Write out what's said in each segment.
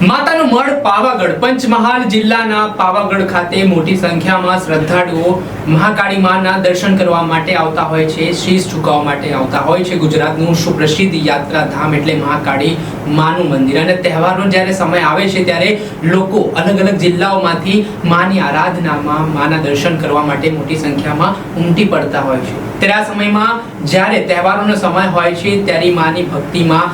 માતાનું મઢ પાવાગઢ, પંચમહાલ જિલ્લાના પાવાગઢ ખાતે મોટી સંખ્યામાં શ્રદ્ધાળુઓ મહાકાળી માના દર્શન કરવા માટે આવતા હોય છે, શીશ ઝુકાવવા માટે આવતા હોય છે. ગુજરાતનું સુપ્રસિદ્ધ યાત્રાધામ એટલે મહાકાળી માનું મંદિર. અને તહેવારનો જ્યારે સમય આવે છે, ત્યારે લોકો અલગ અલગ જિલ્લાઓમાંથી માની આરાધનામાં માના દર્શન કરવા માટે મોટી સંખ્યામાં ઉમટી પડતા હોય છે. ત્યારે આ સમયમાં જ્યારે તહેવારોનો સમય હોય છે, ત્યારે માની ભક્તિમાં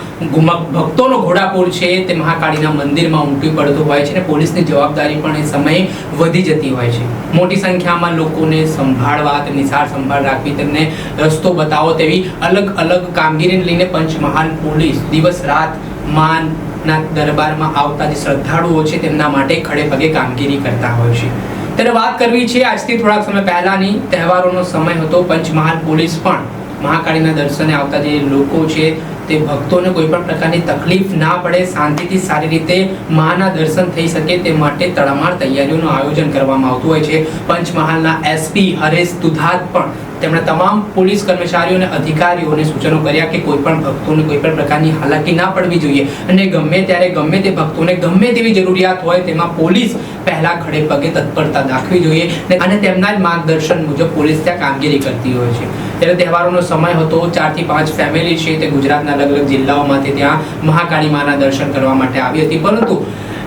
ભક્તોનો ઘોડાપુર છે. તે મહાકાળીના મંદિરમાં ઉમટી પડતું હોય છે અને પોલીસની જવાબદારી પણ એ સમયે વધી જતી હોય છે. મોટી સંખ્યામાં લોકોને સંભાળવા તેમની સંભાળ રાખવી તેમને રસ્તો બતાવો તેવી અલગ અલગ કામગીરીને લઈને પંચમહાલ પોલીસ દિવસ રાત માના દરબારમાં આવતા જે શ્રદ્ધાળુઓ છે તેમના માટે ખડે પગે કામગીરી કરતા હોય છે. ત્યારે વાત કરવી છે આજથી થોડાક સમય પહેલાની તહેવારોનો સમય હતો પંચમહાલ પોલીસ પણ મહાકાળીના દર્શને આવતા જે લોકો છે તે ભક્તોને કોઈ પણ પ્રકારની તકલીફ ના પડે, શાંતિથી સારી રીતે માના દર્શન થઈ શકે તે માટે તડામાર તૈયારીઓનું આયોજન કરવામાં આવતું હોય છે. પંચમહાલના એસપી હરેશ દુધાત પણ તેમણે તમામ પોલીસ કર્મચારીઓ અને અધિકારીઓને સૂચનો કર્યા કે કોઈ પણ ભક્તોને કોઈ પણ પ્રકારની હાલાકી ના પડવી જોઈએ અને ગમે ત્યારે ગમે તે ભક્તોને ગમે તેવી જરૂરિયાત હોય તેમાં પોલીસ પહેલા ખડે પગે તત્પરતા દાખવી જોઈએ અને તેમના જ માર્ગદર્શન મુજબ પોલીસ ત્યાં કામગીરી કરતી હોય છે. ત્યારે તહેવારોનો સમય હતો. ચારથી પાંચ ફેમિલી છે તે ગુજરાતના અલગ અલગ જિલ્લાઓમાંથી ત્યાં મહાકાળી માના દર્શન કરવા માટે આવી હતી. પરંતુ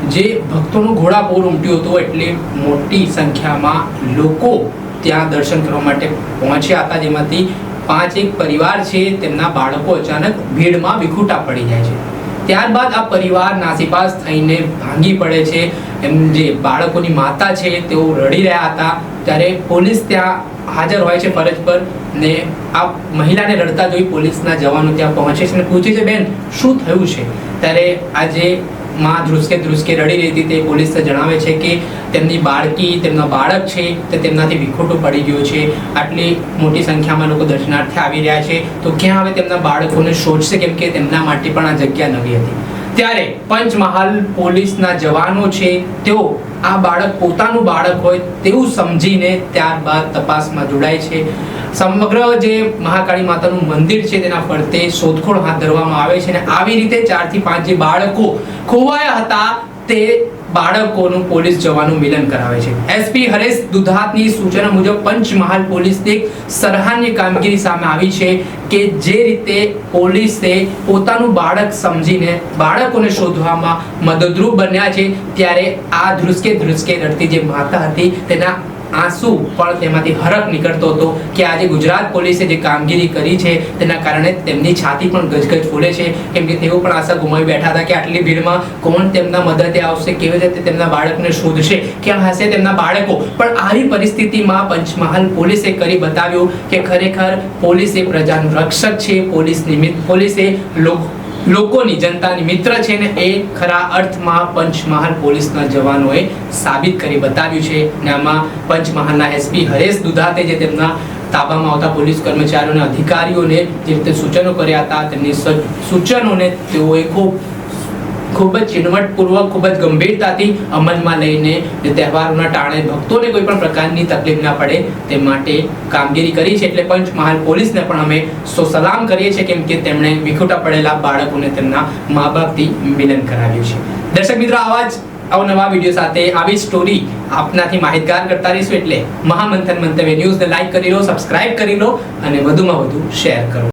જે ભક્તોનું ઘોડાપૂર ઉમટ્યો હતો, એટલે મોટી સંખ્યામાં લોકો ત્યાં દર્શન કરવા માટે પહોંચ્યા હતા. જેમાંથી પાંચ એક પરિવાર છે, તેમના બાળકો અચાનક ભીડમાં વિખૂટા પડી જાય છે. ત્યારબાદ આ પરિવાર નાસીપાસ થઈને ભાંગી પડે છે. એમ જે બાળકોની માતા છે, તેઓ રડી રહ્યા હતા. ત્યારે પોલીસ ત્યાં હાજર હોય છે ફરજ પર ને આ મહિલાને રડતા જોઈ પોલીસના જવાનો ત્યાં પહોંચે છે અને પૂછે છે, બેન, શું થયું છે? ત્યારે આજે માં ધ્રુસકે ધ્રુસકે રડી રહી હતી. તે પોલીસને જણાવે છે કે તેમની બાળકી તેમના બાળક છે તે તેમનાથી વિખોટો પડી ગયો છે. આટલી મોટી સંખ્યામાં લોકો દર્શનાર્થે આવી રહ્યા છે. તો ક્યાં હવે તેમના બાળકોને શોધશે, કેમ કે તેમના માટે પણ આ જગ્યા નવી હતી. ત્યારે પંચમહાલ પોલીસના જવાનો છે, તેઓ આ બાળક પોતાનું બાળક હોય તેવું સમજીને ત્યારબાદ તપાસમાં જોડાય છે. સમગ્ર જે મહાકાળી માતાનું મંદિર છે, તેના ફરતે શોધખોળ હાથ ધરવામાં આવે છે અને આવી રીતે ચારથી પાંચ જે બાળકો ખોવાયા હતા, તે બાળકોનું પોલીસ જવાનું મિલન કરાવે છે. એસપી હરેશ દુધાતની સૂચના મુજબ પંચમહાલ પોલીસની સરાહનીય કામગીરી સામે આવી છે કે જે રીતે પોલીસે પોતાનું બાળક સમજીને બાળકોને શોધવામાં મદદરૂપ બન્યા છે. ત્યારે આ ધ્રુસકે ધ્રુસકે રડતી જે માતા હતી તેના આંસુ પણ તેમાંથી હરખ નીકળતો હતો કે આજે ગુજરાત પોલીસે જે કામગીરી કરી છે, તેના કારણે તેમની છાતી પણ ગજગજ ફૂલે છે. કેમ કે તેઓ પણ આશા ગુમાવી બેઠા હતા કે આટલી ભીડમાં કોણ તેમના મદદે આવશે, કેવી રીતે તેમના બાળકને શોધશે, ક્યાં હશે તેમના બાળકો? પણ આવી પરિસ્થિતિમાં પંચમહાલ પોલીસે કરી બતાવ્યું કે ખરેખર પોલીસ એ પ્રજાનું રક્ષક છે, પોલીસ નિમિત્ત પોલીસે લોકો લોકોની, જનતાની, મિત્ર છે ને, એ ખરા અર્થમાં પંચમહાલ પોલીસના જવાનોએ સાબિત કરી બતાવ્યું છે. ને આમાં પંચમહાલના એસપી હરેશ દુધાતે જે તેમના તાબામાં આવતા પોલીસ કર્મચારીઓને, અધિકારીઓને જે રીતે સૂચનો કર્યા હતા, તેમની સૂચનોને તેઓએ ખૂબ ખૂબ જ ચીણવટપૂર્વક ખૂબ જ ગંભીરતાથી અમલમાં લઈને તહેવારોના ટાણે ભક્તોને કોઈ પણ પ્રકારની તકલીફ ના પડે તે માટે કામગીરી કરી છે. એટલે પંચમહાલ પોલીસને પણ અમે સો સલામ કરીએ છીએ કેમ કે તેમણે વિખોટા પડેલા બાળકોને તેમના મા બાપથી મિલન કરાવ્યું છે. દર્શક મિત્રો, આવા જ અવનવા વીડિયો સાથે આવી સ્ટોરી આપનાથી માહિતગાર કરતા રહીશું. એટલે મહામંથન મંતવ્ય ન્યૂઝને લાઈક કરી લો, સબસ્ક્રાઇબ કરી લો અને વધુમાં વધુ શેર કરો.